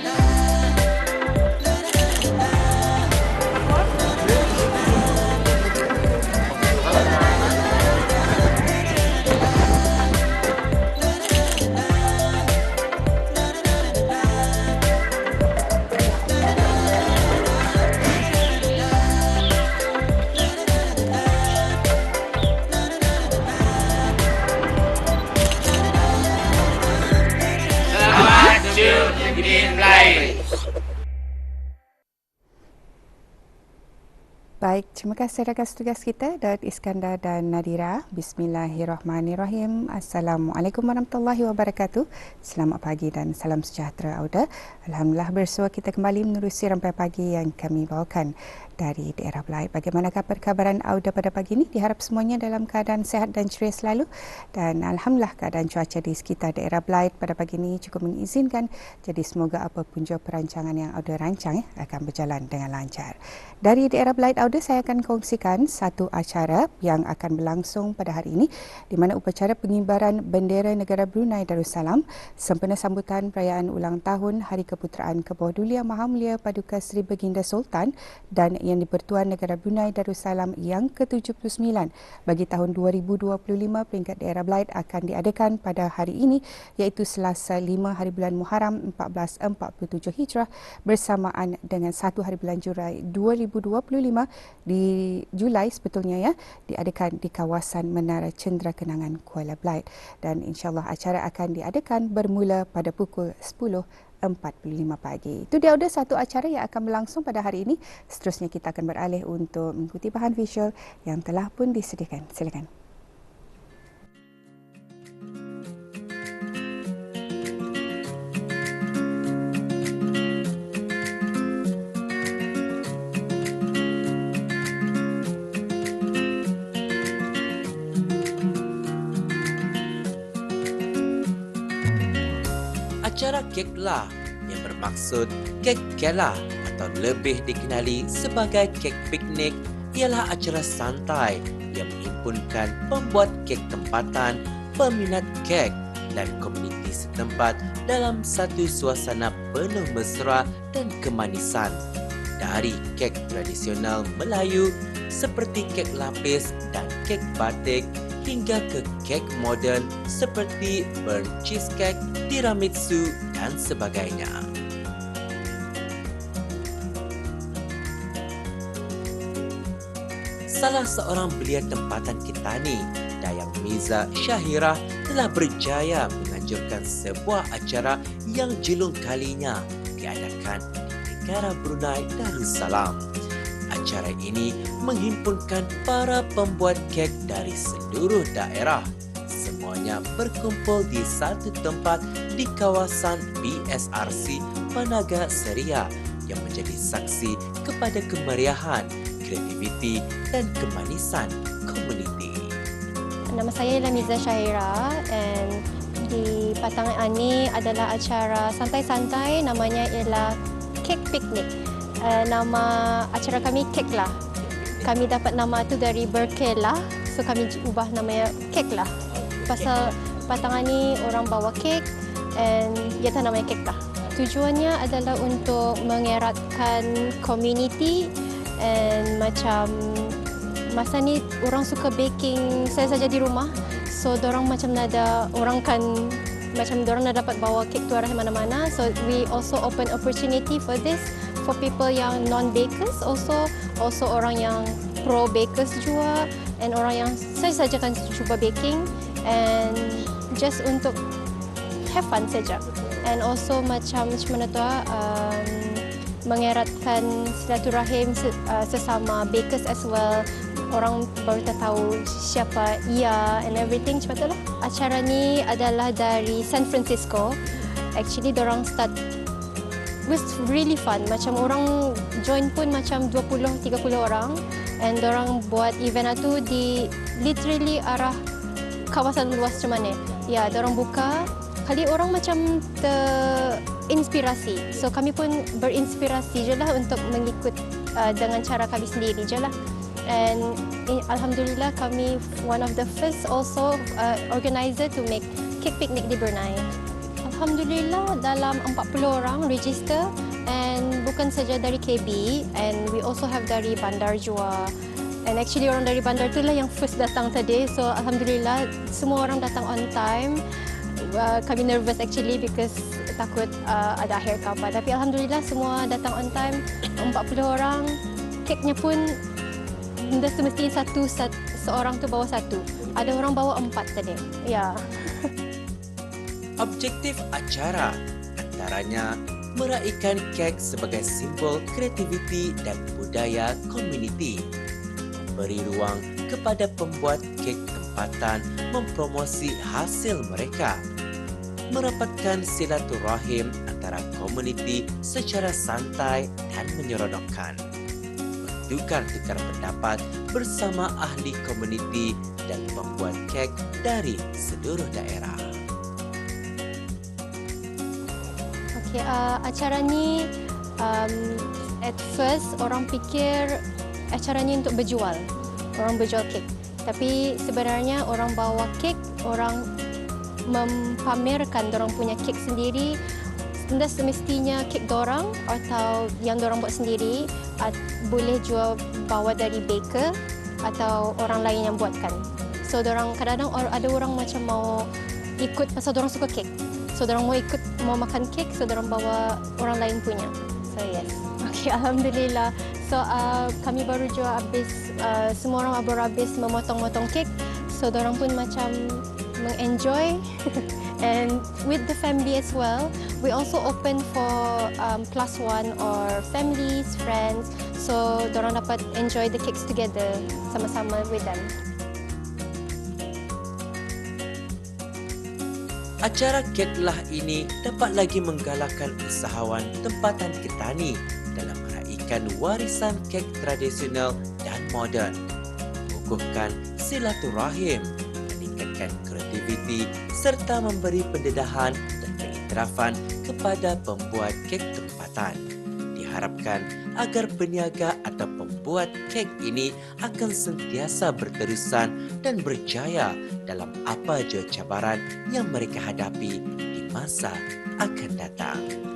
na Baik, terima kasih rakan tugas kita Daud Iskandar dan Nadira. Bismillahirrahmanirrahim. Assalamualaikum warahmatullahi wabarakatuh. Selamat pagi dan salam sejahtera Auda. Alhamdulillah bersua kita kembali menerusi rampai pagi yang kami bawakan dari daerah Belait. Bagaimanakah perkabaran Auda pada pagi ini? Diharap semuanya dalam keadaan sehat dan ceria selalu. Dan Alhamdulillah keadaan cuaca di sekitar daerah Belait pada pagi ini cukup mengizinkan. Jadi semoga apapun jua perancangan yang Auda rancang eh, akan berjalan dengan lancar. Dari daerah Belait Auda, saya akan kongsikan satu acara yang akan berlangsung pada hari ini di mana upacara pengibaran bendera negara Brunei Darussalam sempena sambutan perayaan ulang tahun Hari Keputeraan ke bawah Dulia Maha Mulia Paduka Seri Baginda Sultan dan yang di-Pertuan Negara Brunei Darussalam yang ke-79. Bagi tahun 2025 peringkat daerah Belait akan diadakan pada hari ini iaitu Selasa 5 hari bulan Muharram 1447 Hijrah bersamaan dengan 1 hari bulan Julai 2025 di Julai sebetulnya ya diadakan di kawasan Menara Cendera Kenangan Kuala Belait dan insyaallah acara akan diadakan bermula pada pukul 10 45 pagi. Itu dia ada satu acara yang akan berlangsung pada hari ini. Seterusnya kita akan beralih untuk mengikuti bahan visual yang telah pun disediakan. Silakan. Acara Kekla yang bermaksud Kek Kela atau lebih dikenali sebagai kek piknik ialah acara santai yang menghimpunkan pembuat kek tempatan, peminat kek dan komuniti setempat dalam satu suasana penuh mesra dan kemanisan. Dari kek tradisional Melayu seperti kek lapis dan kek batik hingga ke kek moden seperti burnt cheesecake, tiramisu dan sebagainya. Salah seorang belia tempatan kita ni, Dayang Miza Syahira telah berjaya menganjurkan sebuah acara yang julung kalinya diadakan di negara Brunei Darussalam. Acara ini menghimpunkan para pembuat kek dari seluruh daerah. Semuanya berkumpul di satu tempat di kawasan BSRC Panaga Seria yang menjadi saksi kepada kemeriahan, kreativiti dan kemanisan komuniti. Nama saya ialah Miza Syahira and di Patangan ini adalah acara santai-santai namanya ialah Cake Picnic uh, nama acara kami Kek lah. Kami dapat nama tu dari Berkela, so kami ubah namanya Kek lah. Pasal patangan ni orang bawa kek and dia tak namanya Kek lah. Tujuannya adalah untuk mengeratkan community and macam masa ni orang suka baking saya saja di rumah so orang macam ada orang kan macam orang nak dapat bawa kek tu arah mana-mana so we also open opportunity for this for people yang non bakers also also orang yang pro bakers juga and orang yang saya saja kan cuba baking and just untuk have fun saja. And also macam macam mana tu ah, um, mengeratkan silaturahim uh, sesama bakers as well. Orang baru tak tahu siapa ia and everything. Cepat lah acara ni adalah dari San Francisco. Actually orang start was really fun. Macam orang join pun macam 20-30 orang and orang buat event itu di literally arah kawasan luas macam mana. Ya, orang buka kali orang macam terinspirasi. So kami pun berinspirasi je lah untuk mengikut uh, dengan cara kami sendiri je lah. And in, Alhamdulillah kami one of the first also uh, organizer to make cake picnic di Brunei. Alhamdulillah dalam 40 orang register and bukan saja dari KB and we also have dari bandar jua. And actually orang dari bandar tu lah yang first datang tadi. So alhamdulillah semua orang datang on time. Uh, kami nervous actually because takut uh, ada akhir kapal. Tapi alhamdulillah semua datang on time. 40 orang. Keknya pun dah semestinya satu, satu seorang tu bawa satu. Ada orang bawa empat tadi. Ya. Objektif acara antaranya meraihkan kek sebagai simbol kreativiti dan budaya komuniti. Memberi ruang kepada pembuat kek tempatan mempromosi hasil mereka. Merapatkan silaturahim antara komuniti secara santai dan menyeronokkan. Bertukar-tukar pendapat bersama ahli komuniti dan pembuat kek dari seluruh daerah. Okay, uh, acara ni um, at first orang fikir acara ni untuk berjual. Orang berjual kek. Tapi sebenarnya orang bawa kek, orang mempamerkan orang punya kek sendiri. Anda semestinya kek dorang atau yang dorang buat sendiri at, boleh jual bawa dari baker atau orang lain yang buatkan. So dorang kadang-kadang ada orang macam mau ikut pasal dorang suka kek. So dorang mau ikut mau makan kek so dorang bawa orang lain punya. So yes. Okay, alhamdulillah. So uh, kami baru jual habis uh, semua orang baru habis memotong-motong kek. So dorang pun macam mengenjoy and with the family as well. We also open for um, plus one or families, friends. So dorang dapat enjoy the cakes together sama-sama with them. Acara Keklah ini dapat lagi menggalakkan usahawan tempatan Ketani dalam meraihkan warisan kek tradisional dan moden, mengukuhkan silaturahim, meningkatkan kreativiti serta memberi pendedahan dan pengiktirafan kepada pembuat kek tempatan. Diharapkan agar peniaga atau pembuat kek ini akan sentiasa berterusan dan berjaya dalam apa jua cabaran yang mereka hadapi di masa akan datang.